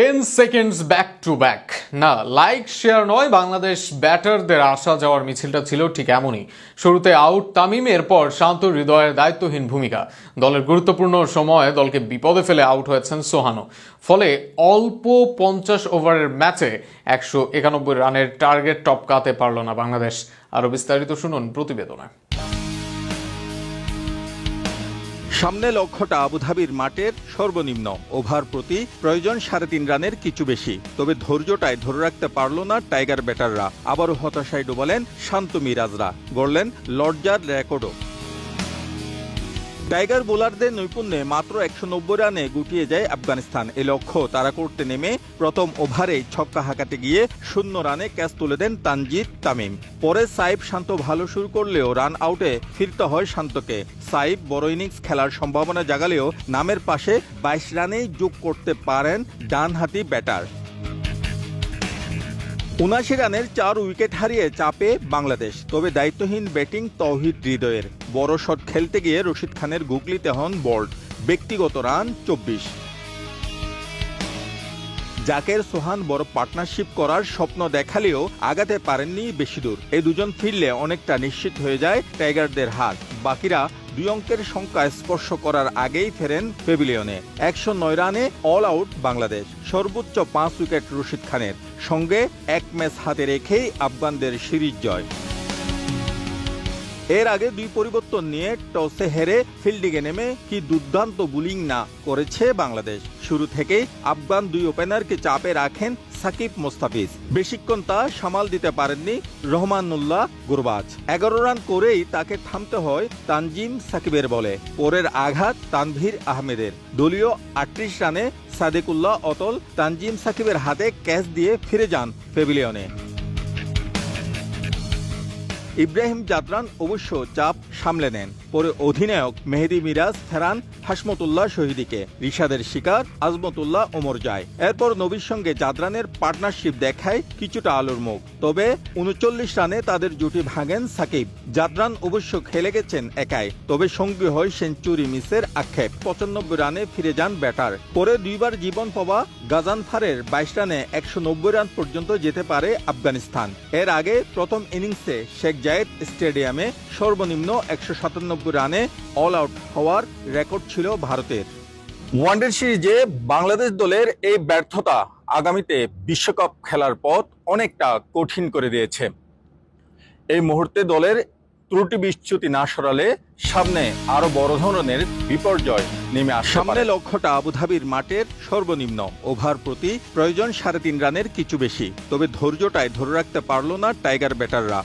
Ten seconds back to back না like share নয়, বাংলাদেশ ব্যাটারদের আসা যাওয়ার মিছিলটা ছিল ঠিক এমনই। শুরুতে আউট তামিম, এরপর শান্ত হৃদয়ের দায়িত্বহীন ভূমিকা। দলের গুরুত্বপূর্ণ সময়ে দলকে বিপদে ফেলে আউট হয়েছেন সোহানো ফলে অল্প পঞ্চাশ ওভারের ম্যাচে একশো একানব্বই রানের টার্গেট টপকাতে পারল না বাংলাদেশ। আরও বিস্তারিত শুনুন প্রতিবেদনে। সামনে লক্ষ্যটা আবুধাবির মাঠের সর্বনিম্ন। ওভার প্রতি প্রয়োজন সাড়ে তিন রানের কিছু বেশি। তবে ধৈর্যটায় ধরে রাখতে পারল না টাইগার ব্যাটাররা। আবারও হতাশায় ডোবালেন শান্ত মিরাজরা। গড়লেন লর্জার রেকর্ডও। টাইগার বোলারদের নৈপুণ্যে মাত্র একশো নব্বই রানে গুটিয়ে যায় আফগানিস্তান। এ লক্ষ্য তারা করতে নেমে প্রথম ওভারে ছক্কা হাঁকাতে গিয়ে শূন্য রানে ক্যাচ তুলে দেন তানজিদ তামিম। পরে সাইব শান্ত ভালো শুরু করলেও রান আউটে ফিরতে হয় শান্তকে। সাইব বড় ইনিংস খেলার সম্ভাবনা জাগালেও নামের পাশে বাইশ রানেই যোগ করতে পারেন ডানহাতি ব্যাটার। উনাশি রানের চার উইকেট হারিয়ে চাপে বাংলাদেশ, তবে দায়িত্বহীন ব্যাটিং তৌহিদ হৃদয়ের। বড় শট খেলতে গিয়ে রশিদ খানের গুগলিতে হন বোল্ড ব্যক্তিগত রান চব্বিশ। জাকের সোহান বড় পার্টনারশিপ করার স্বপ্ন দেখালেও আগাতে পারেননি বেশি দূর। এই দুজন ফিরলে অনেকটা নিশ্চিত হয়ে যায় টাইগারদের হাত বাকিরা দুই অঙ্কের সংখ্যা স্পর্শ করার আগেই ফেরেন পেভিলিয়নে। একশো নয় রানে অল আউট বাংলাদেশ। সর্বোচ্চ পাঁচ উইকেট রশিদ খানের। সঙ্গে এক ম্যাচ হাতে রেখেই আফগানদের সিরিজ জয়। এর আগে দুই পরিবর্তন নিয়ে টসে হেরে ফিল্ডিংয়ে নেমে কি দুর্দান্ত বোলিং না করেছে বাংলাদেশ। শুরু থেকেই আফগান দুই ওপেনারকে চাপে রাখেন সাকিব মোস্তাফিজ। বেশিক্ষণ তা সামাল দিতে পারেননি রহমানুল্লাহ গুরবাজ। এগারো রান করেই তাকে থামতে হয় তানজিম সাকিবের বলে। পরের আঘাত তানভীর আহমেদের। দলীয় আটত্রিশ রানে সাদেকুল্লাহ অতল তানজিম সাকিবের হাতে ক্যাচ দিয়ে ফিরে যান পেভিলিয়নে। ইব্রাহিম জাদরান অবশ্য চাপ সামলে নেন। পরে অধিনায়ক মেহেদি মিরাজ, ফেরান হাসমতুল্লাহ শহীদিকে, রিশাদের শিকার আজমতুল্লাহ ওমর যায় এরপর নবীর সঙ্গে জাদরানের পার্টনারশিপ দেখায় কিছুটা আলোর মুখ। তবে উনচল্লিশ রানে তাদের জুটি ভাঙেন সাকিব। জাদরান অবশ্য খেলে গেছেন একাই, তবে সঙ্গী হয় সেঞ্চুরি মিসের আক্ষেপ। পঁচানব্বই রানে ফিরে যান ব্যাটার। পরে দুইবার জীবন পাওয়া গাজানফারের বাইশ রানে একশো নব্বই রান পর্যন্ত যেতে পারে আফগানিস্তান। এর আগে প্রথম ইনিংসে শেখ জায়েদ স্টেডিয়ামে সর্বনিম্ন একশো সাতানব্বই সাতানব্বই রানে অল আউট হওয়ার রেকর্ড ছিল ভারতের। ওয়ানডে সিরিজে বাংলাদেশ দলের এই ব্যর্থতা আগামীতে বিশ্বকাপ খেলার পথ অনেকটা কঠিন করে দিয়েছে। এই মুহূর্তে দলের ত্রুটি বিচ্যুতি না সরালে সামনে আরও বড় ধরনের বিপর্যয় নেমে আসে সামনে লক্ষ্যটা আবুধাবির মাঠের সর্বনিম্ন ওভার প্রতি প্রয়োজন সাড়ে তিন রানের কিছু বেশি। তবে ধৈর্যটাই ধরে রাখতে পারল না টাইগার ব্যাটাররা।